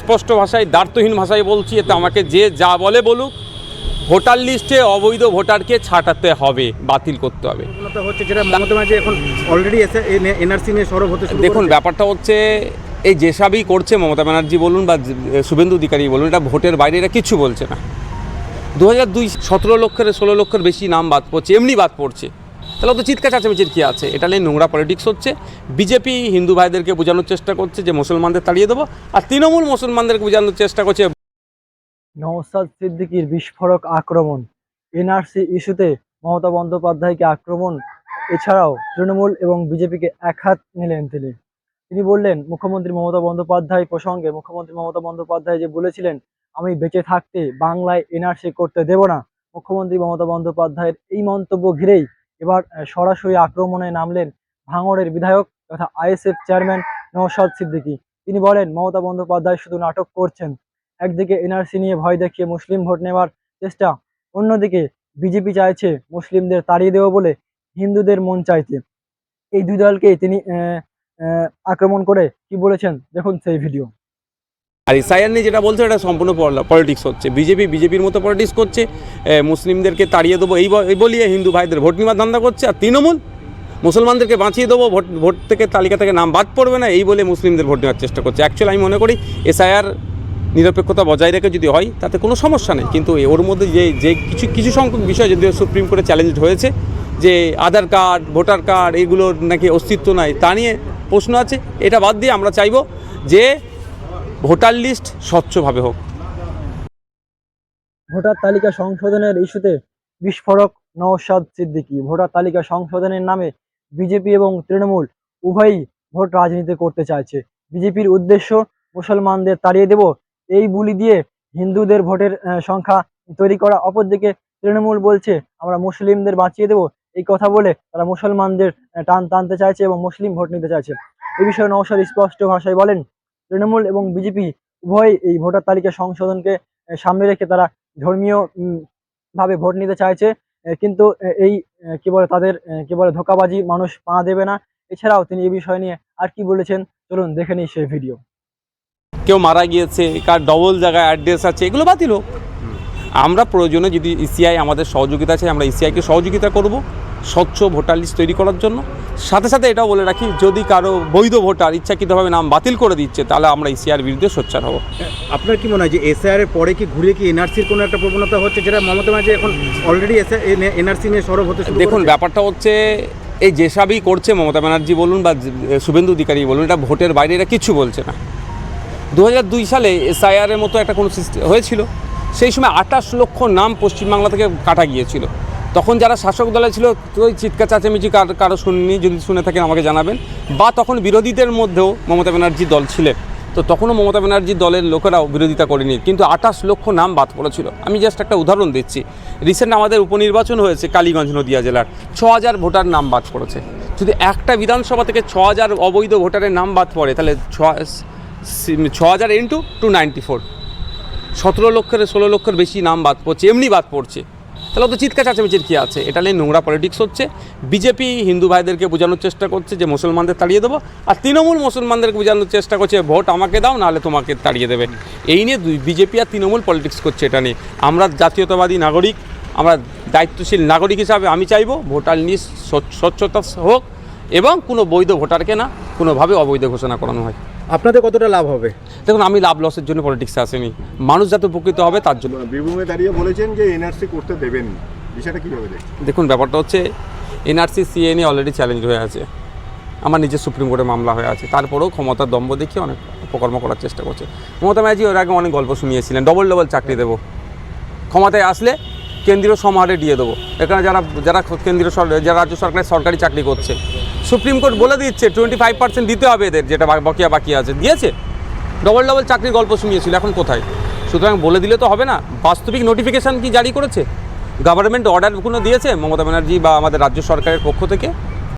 স্পষ্ট ভাষায় দ্বার্থহীন ভাষায় বলছি এতে আমাকে যে যা বলে বলুক ভোটার লিস্টে অবৈধ ভোটারকে ছাটাতে হবে বাতিল করতে হবে। যেটা ব্যানার্জি এখন অলরেডি এনআরসি নিয়ে সরব হতে দেখুন ব্যাপারটা হচ্ছে এই যেসবই করছে মমতা ব্যানার্জি বলুন বা শুভেন্দু অধিকারী বলুন এটা ভোটের বাইরে এরা কিচ্ছু বলছে না। দু হাজার দুই সতেরো লক্ষের ষোলো লক্ষের বেশি নাম বাদ পড়ছে এমনি বাদ পড়ছে। তাহলে তো চিৎকার চাচামেচির কী আছে? এটা নিয়ে নোংরা পলিটিক্স হচ্ছে। বিজেপি হিন্দু ভাইদেরকে বোঝানোর চেষ্টা করছে যে মুসলমানদের তাড়িয়ে দেবো, আর তৃণমূল মুসলমানদেরকে বোঝানোর চেষ্টা করছে নওসাদ সিদ্দিকীর বিস্ফোরক আক্রমণ। এনআরসি ইস্যুতে মমতা বন্দ্যোপাধ্যায়কে আক্রমণ, এছাড়াও তৃণমূল এবং বিজেপিকে একহাত নিলেন তিনি। তিনি বললেন, মুখ্যমন্ত্রী মমতা বন্দ্যোপাধ্যায় প্রসঙ্গে মুখ্যমন্ত্রী মমতা বন্দ্যোপাধ্যায় যে বলেছিলেন, আমি বেঁচে থাকতে বাংলায় এনআরসি করতে দেব না। মুখ্যমন্ত্রী মমতা বন্দ্যোপাধ্যায়ের এই মন্তব্য ঘিরেই এবার সরাসরি আক্রমণে নামলেন ভাঙড়ের বিধায়ক তথা আইএসএফ চেয়ারম্যান নওশাদ সিদ্দিকী। তিনি বলেন, মমতা বন্দ্যোপাধ্যায় শুধু নাটক করছেন, একদিকে এনআরসি নিয়ে ভয় দেখিয়ে মুসলিম ভোট নেওয়ার চেষ্টা, অন্যদিকে বিজেপি চাইছে মুসলিমদের তাড়িয়ে দেবো বলে হিন্দুদের মন চাইতে। এই দুই দলকেই তিনি আক্রমণ করে কি বলেছেন, দেখুন সেই ভিডিও। আর ইসাইয়ার নিয়ে যেটা বলছে, এটা সম্পূর্ণ পলিটিক্স হচ্ছে। বিজেপি, বিজেপির মতো পলিটিক্স করছে মুসলিমদেরকে তাড়িয়ে দেবো, এই বলিয়ে হিন্দু ভাইদের ভোট নেওয়ার ধান্দা করছে। আর তৃণমূল, মুসলমানদেরকে বাঁচিয়ে দেবো, ভোট ভোট থেকে তালিকা থেকে নাম বাদ পড়বে না, এই বলে মুসলিমদের ভোট নেওয়ার চেষ্টা করছে। অ্যাকচুয়ালি আমি মনে করি, এসআইআর নিরপেক্ষতা বজায় রেখে যদি হয়, তাতে কোনো সমস্যা নেই। কিন্তু ওর মধ্যে যে যে কিছু কিছু সংখ্যক বিষয়, যদিও সুপ্রিম কোর্টে চ্যালেঞ্জ হয়েছে, যে আধার কার্ড, ভোটার কার্ড, এগুলোর নাকি অস্তিত্ব নাই, তা নিয়ে প্রশ্ন আছে। এটা বাদ দিয়ে আমরা চাইব যে ভোটার লিস্ট স্বচ্ছভাবে হোক। ভোটার তালিকা সংশোধনের ইস্যুতে বিস্ফোরক নওশাদ সিদ্দিকী। ভোটার তালিকা সংশোধনের নামে বিজেপি এবং তৃণমূল উভয়ই ভোট রাজনীতি করতে চাইছে। বিজেপির উদ্দেশ্য, মুসলমানদের তাড়িয়ে দেব, এই বুলি দিয়ে হিন্দুদের ভোটের সংখ্যা তৈরি করা। অপরদিকে তৃণমূল বলছে, আমরা মুসলিমদের বাঁচিয়ে দেব, এই কথা বলে তারা মুসলমানদের টান টানতে চাইছে এবং মুসলিম ভোট নিতে চাইছে। এ বিষয়ে নওশাদ স্পষ্ট ভাষায় বলেন তৃণমূল এবং বিজেপি উভয় এই ভোটার তালিকা সংশোধনকে সামনে রেখে তারা ধর্মীয় ভাবে ভোট নিতে চাইছে। কিন্তু এই কি বলে তাদের কি বলে ধোকাবাজি মানুষ পা দেবে না। এছাড়াও তিনি এই বিষয় নিয়ে আর কি বলেছেন, চলুন দেখে নিই সেই ভিডিও। কেউ মারা গিয়েছে, কার ডবল জায়গায় অ্যাড্রেস আছে, এগুলো বাতিল হোক। আমরা প্রয়োজনে যদি ইসিআই আমাদের সহযোগিতা চাই আমরা ইসিআইকে সহযোগিতা করব স্বচ্ছ ভোটার লিস্ট তৈরি করার জন্য। সাথে সাথে এটাও বলে রাখি যদি কারও বৈধ ভোটার ইচ্ছাকৃতভাবে নাম বাতিল করে দিচ্ছে তাহলে আমরা ইসিআর বিরুদ্ধে সোচ্চার হব। আপনার কি মনে হয় যে এসআইআর এর পরে কি ঘুরে কি এনআরসির কোনো একটা প্রবণতা হচ্ছে যেটা মমতা ব্যানার্জি এখন অলরেডি এনআরসি নিয়ে সরব হতে দেখুন ব্যাপারটা হচ্ছে এই যেসবই করছে মমতা ব্যানার্জি বলুন বা শুভেন্দু অধিকারী বলুন এটা ভোটের বাইরে এরা কিচ্ছু বলছে না। দু দুই সালে এসআইআরের মতো একটা কোনো সিস্টেম হয়েছিল। সেই সময় আঠাশ লক্ষ নাম পশ্চিমবাংলা থেকে কাটা গিয়েছিল। তখন যারা শাসক দলে ছিল, ওই চিৎকার চাচামেচি কার, কারও শুনিনি, যদি শুনে থাকেন আমাকে জানাবেন। বা তখন বিরোধীদের মধ্যেও মমতা ব্যানার্জি দল ছিলেন। তো তখনও মমতা ব্যানার্জি দলের লোকেরাও বিরোধিতা করেনি। কিন্তু আঠাশ লক্ষ নাম বাদ পড়েছিল। আমি জাস্ট একটা উদাহরণ দিচ্ছি। রিসেন্ট আমাদের উপনির্বাচন হয়েছে কালীগঞ্জ নদিয়া জেলার। ছ হাজার ভোটার নাম বাদ পড়েছে। যদি একটা বিধানসভা থেকে ছ হাজার অবৈধ ভোটারের নাম বাদ পড়ে, তাহলে ছ ছ হাজার ইন্টু টু নাইনটি ফোর সতেরো লক্ষের ষোলো লক্ষের বেশি নাম বাদ পড়ছে, এমনি বাদ পড়ছে। তাহলে তো চিৎকার চাচামেচির কী আছে? এটা নিয়ে নোংরা পলিটিক্স হচ্ছে। বিজেপি হিন্দু ভাইদেরকে বোঝানোর চেষ্টা করছে যে মুসলমানদের তাড়িয়ে দেবো, আর তৃণমূল মুসলমানদেরকে বোঝানোর চেষ্টা করছে, ভোট আমাকে দাও, নাহলে তোমাকে তাড়িয়ে দেবে। এই নিয়ে বিজেপি আর তৃণমূল পলিটিক্স করছে এটা নিয়ে। আমরা জাতীয়তাবাদী নাগরিক, আমরা দায়িত্বশীল নাগরিক হিসাবে আমি চাইব, ভোটার স্বচ্ছ- স্বচ্ছতা হোক, এবং কোনো বৈধ ভোটারকে না, কোনোভাবে অবৈধ ঘোষণা করানো হয়। আপনাদের কতটা লাভ হবে? দেখুন আমি লাভ লসের জন্য পলিটিক্সে আসেনি। মানুষ যাতে উপকৃত হবে তার জন্য। বীরভূমে দাঁড়িয়ে বলেছেন যে এনআরসি করতে দেবেন না বিষয়টা কীভাবে দেখছেন? দেখুন ব্যাপারটা হচ্ছে এনআরসি সিএ নিয়ে অলরেডি চ্যালেঞ্জ হয়ে আছে। আমার নিজের সুপ্রিম কোর্টে মামলা হয়ে আছে। তারপরেও ক্ষমতার দম্ভ দেখিয়ে অনেক উপকর্ম করার চেষ্টা করছে। মমতা ব্যানার্জি ওর আগে অনেক গল্প শুনিয়েছিলেন ডবল ডবল চাকরি দেবো। ক্ষমতায় আসলে কেন্দ্রীয় সমাহারে দিয়ে দেবো। এখানে যারা যারা কেন্দ্রীয় সর- যারা রাজ্য সরকারের সরকারি চাকরি করছে সুপ্রিম কোর্ট বলে দিচ্ছে টোয়েন্টি ফাইভ পার্সেন্ট দিতে হবে এদের, যেটা বাকিয়া বাকি আছে। দিয়েছে? ডবল ডবল চাকরির গল্প শুনিয়েছিল, এখন কোথায়? সুতরাং বলে দিলে তো হবে না। বাস্তবিক নোটিফিকেশান কি জারি করেছে? গভর্নমেন্ট অর্ডার কোনো দিয়েছে? মমতা ব্যানার্জি বা আমাদের রাজ্য সরকারের পক্ষ থেকে?